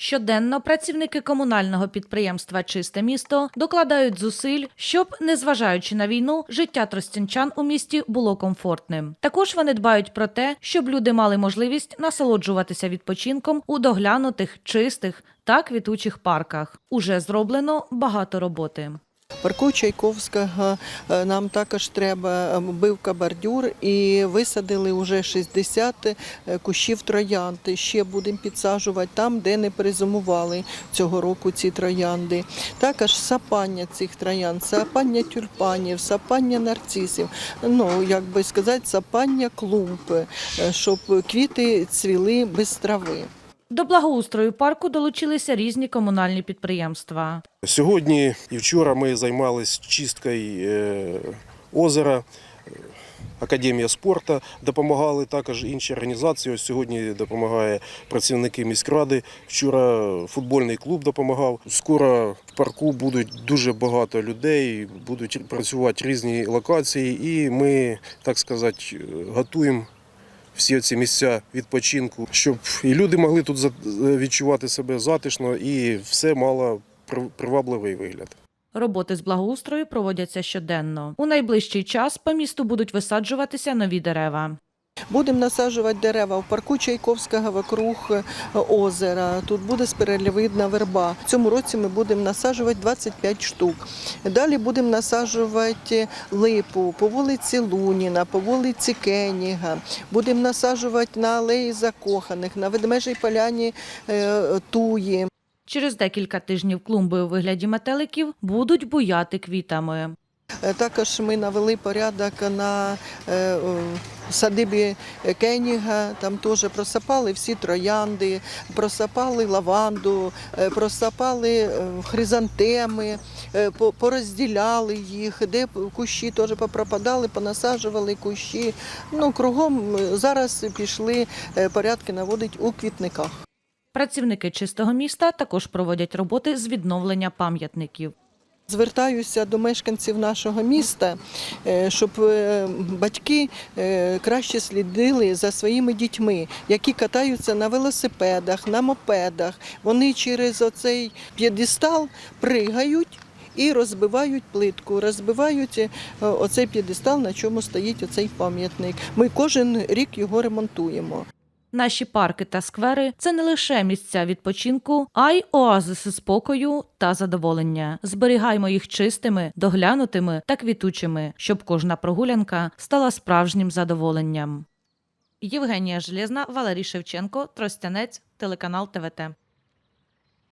Щоденно працівники комунального підприємства Чисте місто докладають зусиль, щоб, незважаючи на війну, життя тростянчан у місті було комфортним. Також вони дбають про те, щоб люди мали можливість насолоджуватися відпочинком у доглянутих, чистих та квітучих парках. Уже зроблено багато роботи. Парку Чайковського е, нам також треба е, бивка бордюр і висадили вже 60 е, кущів троянди. Ще будемо підсаджувати там, де не перезимували цього року ці троянди. Також сапання цих троянд, сапання тюльпанів, сапання нарцисів. Ну, як би сказати, сапання клумб, щоб квіти цвіли без трави. До благоустрою парку долучилися різні комунальні підприємства. Сьогодні і вчора ми займалися чисткою е, озера. Е, Академія спорту допомагали також інші організації. Ось сьогодні допомагає працівники міськради. Вчора футбольний клуб допомагав. Скоро в парку будуть дуже багато людей, будуть працювати різні локації, і ми, так сказати, готуємо всі ці місця відпочинку, щоб і люди могли тут за- відчувати себе затишно, і все мало при- привабливий вигляд. Роботи з благоустрою проводяться щоденно. У найближчий час по місту будуть висаджуватися нові дерева. Будемо насаджувати дерева в парку Чайковського вокруг е, озера. Тут буде спиралевидна верба. В цьому році ми будемо насаджувати 25 штук. Далі будемо насаджувати липу по вулиці Луніна, по вулиці Кеніга. Будемо насаджувати на алеї Закоханих, на ведмежій поляні е, Туї. Через декілька тижнів клумби у вигляді метеликів будуть буяти квітами. Е, Також ми навели порядок на е, садибі Кеніга. Там теж просапали всі троянди, просапали лаванду, е, просапали хризантеми, порозділяли їх, де кущі теж попропадали, понасаджували кущі. Ну, кругом зараз пішли порядки наводить у квітниках. Працівники чистого міста також проводять роботи з відновлення пам'ятників. Звертаюся до мешканців нашого міста, е, щоб е, батьки е, краще слідили за своїми дітьми, які катаються на велосипедах, на мопедах. Вони через оцей п'єдестал пригають. І розбивають плитку, розбивають оцей п'єдестал, на чому стоїть оцей пам'ятник. Ми кожен рік його ремонтуємо. Наші парки та сквери це не лише місця відпочинку, а й оазиси спокою та задоволення. Зберігаймо їх чистими, доглянутими та квітучими, щоб кожна прогулянка стала справжнім задоволенням. Євгенія Железна, Валерій Шевченко, Тростянець, телеканал ТВТ.